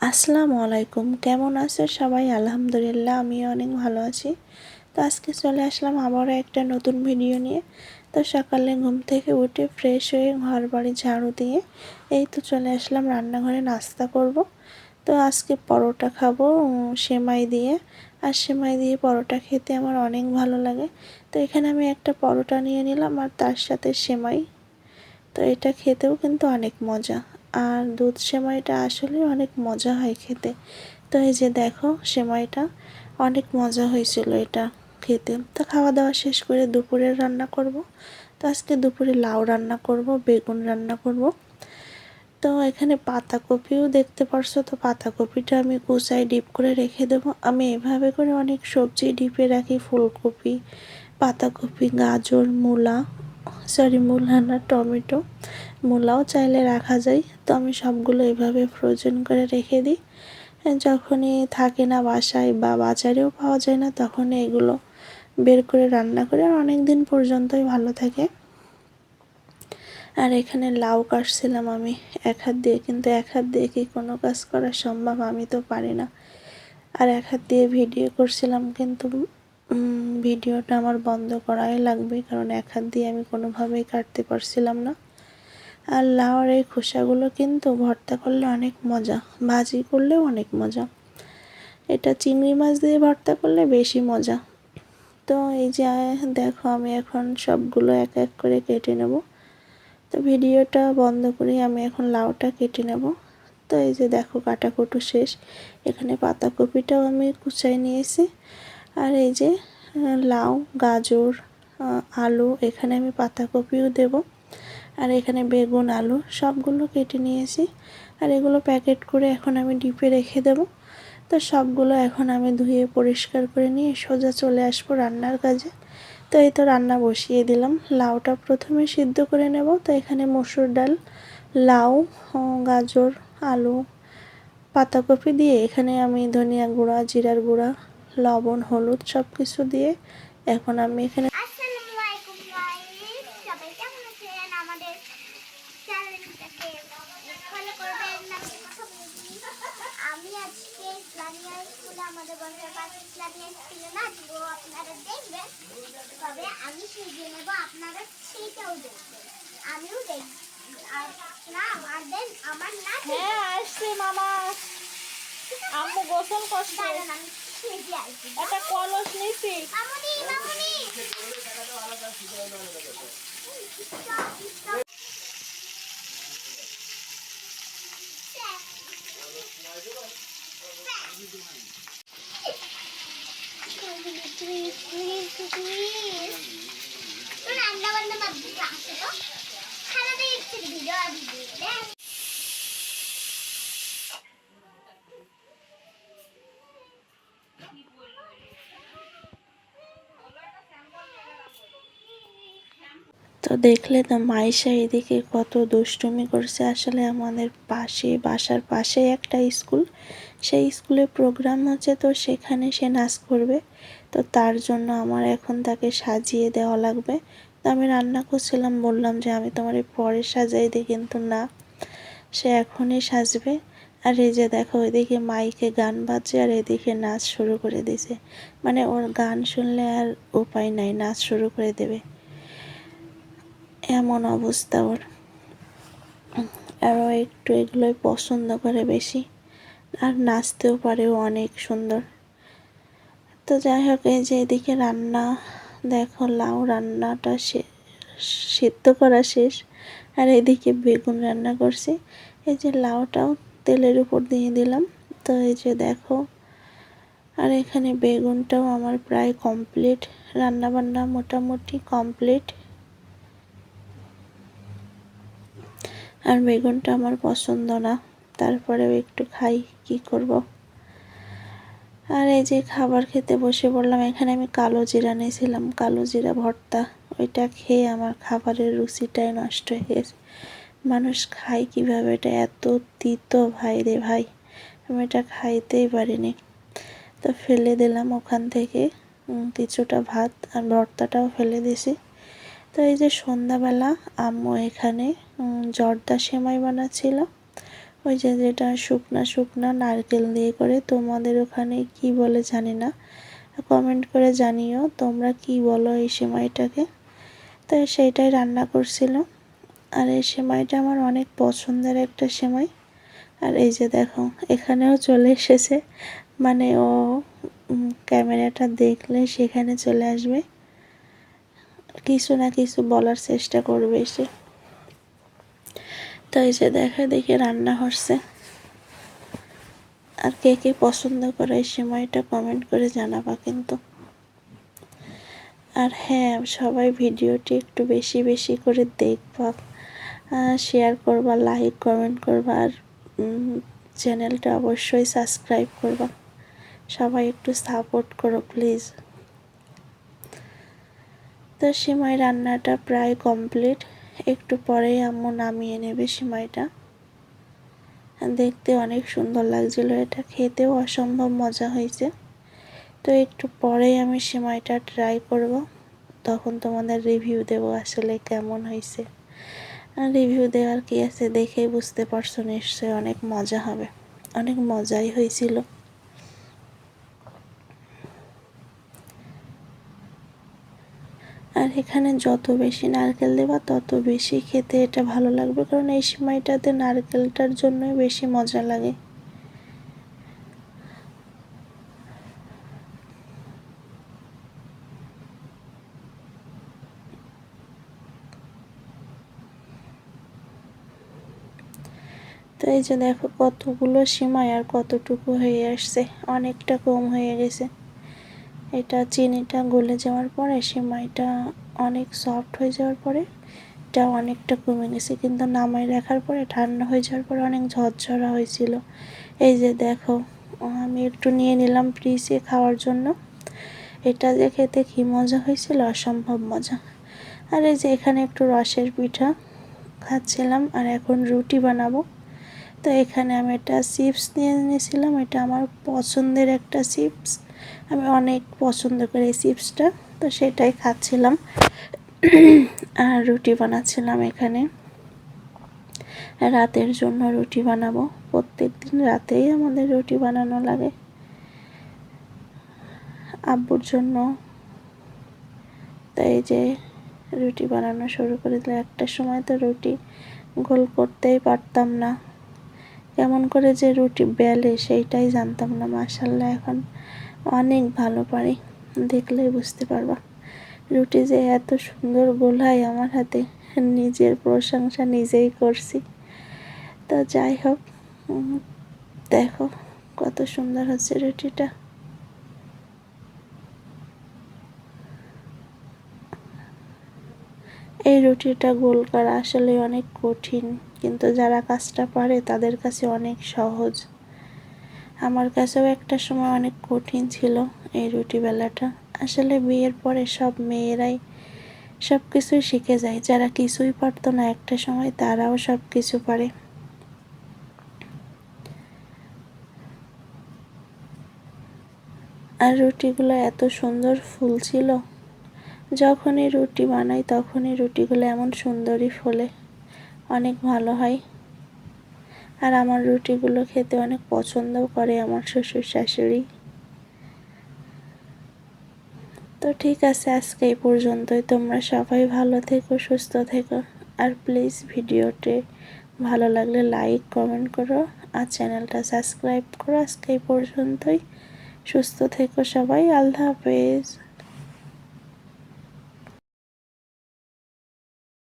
আসসালামু আলাইকুম। কেমন আছো সবাই? আলহামদুলিল্লাহ আমি অনেক ভালো আছি। তো আজকে চলে আসলাম আবারও একটা নতুন ভিডিও নিয়ে। তো সকালে ঘুম থেকে উঠে ফ্রেশ হয়ে ঘর বাড়ি ঝাড়ু দিয়ে এই তো চলে আসলাম রান্নাঘরে নাস্তা করব। তো আজকে পরোটা খাব সেমাই দিয়ে। আর সেমাই দিয়ে পরোটা খেতে আমার অনেক ভালো লাগে। তো এখানে আমি একটা পরোটা নিয়ে নিলাম আর তার সাথে সেমাই। তো এটা খেতেও কিন্তু অনেক মজা। আর দুধ সেমাইটা আসলে অনেক মজা হয় খেতে। তো এই যে দেখো সেমাইটা, অনেক মজা হয়েছিল এটা খেতে। তো খাওয়া দাওয়া শেষ করে দুপুরের রান্না করব। তো আজকে দুপুরে লাউ রান্না করব, বেগুন রান্না করব। তো এখানে পাতাকপিও দেখতে পারছ, তো পাতাকপিটা আমি কুচায় ডিপ করে রেখে দেবো। আমি এভাবে করে অনেক সবজি ডিপে রাখি, ফুলকপি, পাতাকপি, গাজর, মূলা সরি, মূলা না টমেটো। মূলাও চাইলে রাখা যায়। তো আমি সবগুলো এভাবে ফ্রোজেন করে রেখে দিই। যখনই থাকে না বাসায় বা বাজারেও পাওয়া যায় না তখন এগুলো বের করে রান্না করে আর অনেক দিন পর্যন্তই ভালো থাকে। আর এখানে লাউ কাটছিলাম আমি এক হাত দিয়ে, কিন্তু এক হাত দিয়ে কি কোনো কাজ করা সম্ভব আমি তো পারি না। আর এক হাত দিয়ে ভিডিও করছিলাম, কিন্তু ভিডিওটা আমার বন্ধ করাই লাগবে, কারণ এক হাত দিয়ে আমি কোনোভাবেই কাটতে পারছিলাম না। আর লাউর এই খোসাগুলো কিন্তু ভর্তা করলে অনেক মজা, ভাজি করলেও অনেক মজা। এটা চিংড়ি মাছ দিয়ে ভর্তা করলে বেশি মজা। তো এই যে, দেখো আমি এখন সবগুলো এক এক করে কেটে নেব। তো ভিডিওটা বন্ধ করে, আমি এখন লাউটা কেটে নেব। তো এই যে দেখো কাটাকুটো শেষ, এখানে পাতাকপিটাও আমি কুচাই নিয়েছি। আর এই যে লাউ, গাজর আলু, এখানে আমি পাতাকপিও দেব। আর এখানে বেগুন, আলু, সবগুলো কেটে নিয়েছি। আর এগুলো প্যাকেট করে এখন আমি ডিপে রেখে দেব। তো সবগুলো এখন আমি ধুয়ে পরিষ্কার করে নিয়ে সোজা চলে আসব রান্নার কাজে। তো এই তো রান্না বসিয়ে দিলাম। লাউটা প্রথমে সিদ্ধ করে নেব। তো এখানে মসুর ডাল, লাউ গাজর, আলু, পাতাকপি দিয়ে এখানে আমি ধনিয়া গুঁড়া, জিরার গুঁড়া লবণ হলুদ সব কিছু দিয়ে এখন আমি এখানে আমি আজকে ইসলামিয়া স্কুলে আমাদের বন্ধুরা পাশে ইসলামিয়া স্কুলে নাচবো আপনারা দেখবেন। তবে আমি শিখিয়ে নেব আপনারা সেইটাও দেখবেন। আমিও দেখব। আর না আমাদের আমার নাচ হ্যাঁ আসছে মামা। আম্মু গোসল করছে। দাঁড়ান আমি সেজে আসছি একটা কলস নিছি মামুনি মামুনি রান্না বান্না মাধ্যমে আসে তো খানা দেখছি ভিডিও তো দেখলে তো মাইশা এদিকে কত দুষ্টুমি করছে। আসলে আমাদের পাশে, বাসার পাশে একটা স্কুল। সেই স্কুলে প্রোগ্রাম হচ্ছে তো সেখানে সে নাচ করবে। তো তার জন্য আমার এখন তাকে সাজিয়ে দেওয়া লাগবে। তো আমি রান্না করছিলাম, বললাম যে আমি তোমার পরে সাজাই দিই কিন্তু না, সে এখনই সাজবে। আর এই যে দেখো, ওইদিকে মাইকে গান বাজছে আর এদিকে নাচ শুরু করে দিছে। মানে ওর গান শুনলে আর উপায় নাই, নাচ শুরু করে দেবে। এমন অবস্থা ওর। আরও একটু এগুলোই পছন্দ করে বেশি। আর নাচতেও পারেও অনেক সুন্দর। তো যাই হোক, এই যে এদিকে রান্না, দেখো লাউ রান্নাটা সিদ্ধ করা শেষ। আর এদিকে বেগুন রান্না করছি। এই যে লাউটাও তেলের উপর দিয়ে দিলাম। তো এই যে দেখো, আর এখানে বেগুনটাও আমার প্রায় কমপ্লিট। রান্না বান্না মোটামুটি কমপ্লিট। আর বেগুনটা আমার পছন্দ না। তারপরেও একটু খাই, কি করব? আর এই যে খাবার খেতে বসে পড়লাম, এখানে আমি কালো জিরা নিয়েছিলাম কালো জিরা ভর্তা। ওইটা খেয়ে আমার খাবারের রুচিটাই নষ্ট হয়ে গেছে। মানুষ খায় কীভাবে? এটা এত তিতো ভাই রে ভাই, আমি এটা খাইতেই পারিনি। তো ফেলে দিলাম ওখান থেকে কিছুটা ভাত আর ভর্তাটাও ফেলে দিছি তো এই যে সন্ধ্যাবেলা আম্মু এখানে জর্দা সেমাই বানাচ্ছিল। ওই যে যেটা শুকনা শুকনা নারকেল দিয়ে করে, তোমাদের ওখানে কি বলে জানি না। কমেন্ট করে জানিও তোমরা কি বলো এই সেমাইটাকে। তো সেইটাই রান্না করছিল। আর এই সেমাইটা আমার অনেক পছন্দের একটা সেমাই। আর এই যে দেখো, এখানেও চলে এসেছে। মানে ও ক্যামেরাটা দেখলে সেখানে চলে আসবে। কিছু না কিছু বলার চেষ্টা করবে সে। তো এই যে দেখা দেখি রান্না হচ্ছে। আর কে কে পছন্দ করে এই সময়টা কমেন্ট করে জানাবা কিন্তু। আর হ্যাঁ সবাই ভিডিওটি একটু বেশি বেশি করে দেখবা। শেয়ার করবা লাইক কমেন্ট করবা আর চ্যানেলটা অবশ্যই সাবস্ক্রাইব করবা। সবাই একটু সাপোর্ট করো প্লিজ তো সিমাই রান্নাটা প্রায় কমপ্লিট। একটু পরেই আম্মু নামিয়ে নেবে সিমাইটা। দেখতে অনেক সুন্দর লাগছিল, এটা খেতেও অসম্ভব মজা হয়েছে। তো একটু পরেই আমি সিমাইটা ট্রাই করব। তখন তোমাদের রিভিউ দেব আসলে কেমন হয়েছে। রিভিউ দেওয়ার কি আছে দেখেই বুঝতে পারছ নিশ্চয়ই অনেক মজা হবে। অনেক মজাই হয়েছিল। আর এখানে যত বেশি নারকেল দেবা, তত বেশি খেতে এটা ভালো লাগবে। কারণ এই সময়টাতে নারকেলটার জন্যই বেশি মজা লাগে। তো এই যে দেখো, কতগুলো সিমাই আর কতটুকু হয়ে আসছে, অনেকটা কম হয়ে গেছে। এটা চিনিটা গলে যাওয়ার পরে, সিমাইটা অনেক সফট হয়ে যাওয়ার পরে, এটা অনেকটা কমে গেছে। কিন্তু নামাই রাখার পরে ঠান্ডা হয়ে যাওয়ার পরে অনেক ঝরঝরা হয়েছিল। এই যে দেখো, আমি একটু নিয়ে নিলাম ফ্রিজে খাওয়ার জন্য। এটা যে খেতে কী মজা হয়েছিল, অসম্ভব মজা। আর এই যে এখানে একটু রসের পিঠা খাচ্ছিলাম, আর এখন রুটি বানাবো। তো এখানে আমি একটা চিপস নিয়ে নিয়েছিলাম, এটা আমার পছন্দের একটা চিপস আমি অনেক পছন্দ করি এই চিপসটা, তো সেটাই খাচ্ছিলাম। আর রুটি বানাচ্ছিলাম এখানে। রাতের জন্য রুটি বানাবো। প্রত্যেক দিন রাতেই আমাদের রুটি বানানো লাগে। আব্বুর জন্য। তাই যে রুটি বানানো শুরু করে দিলে একটা সময় তো রুটি গোল করতেই পারতাম না। কেমন করে যে রুটি বেলে, সেইটাই জানতাম না মাসাল্লাহ এখন অনেক ভালো পারি, দেখলেই বুঝতে পারবা। রুটি যে এত সুন্দর গোলাই আমার হাতে, নিজের প্রশংসা নিজেই করছি। তো যাই হোক দেখো কত সুন্দর হচ্ছে রুটিটা। এই রুটিটা গোল করা আসলে অনেক কঠিন, কিন্তু যারা কাজটা পারে তাদের কাছে অনেক সহজ। আমার কাছেও একটা সময় অনেক কঠিন ছিল এই রুটি বেলাটা। আসলে বিয়ের পরে সব মেয়েরাই সব কিছুই শিখে যায়, যারা কিছুই পারতো না একটা সময় তারাও সব কিছু পারে। আর রুটিগুলো এত সুন্দর ফুল ছিল, যখনই রুটি বানাই তখনই রুটিগুলো এমন সুন্দরই ফোলে। অনেক ভালো হয়। আর আমার রুটিগুলো খেতে অনেক পছন্দও করে আমার শ্বশুর শাশুড়ি। তো ঠিক আছে, আজকে এই পর্যন্তই। তোমরা সবাই ভালো থেকো, সুস্থ থেকো। আর প্লিজ ভিডিওটি ভালো লাগলে লাইক কমেন্ট করো আর চ্যানেলটা সাবস্ক্রাইব করো। আজকে এই পর্যন্তই। সুস্থ থেকো সবাই। আল্লাহ হাফেজ।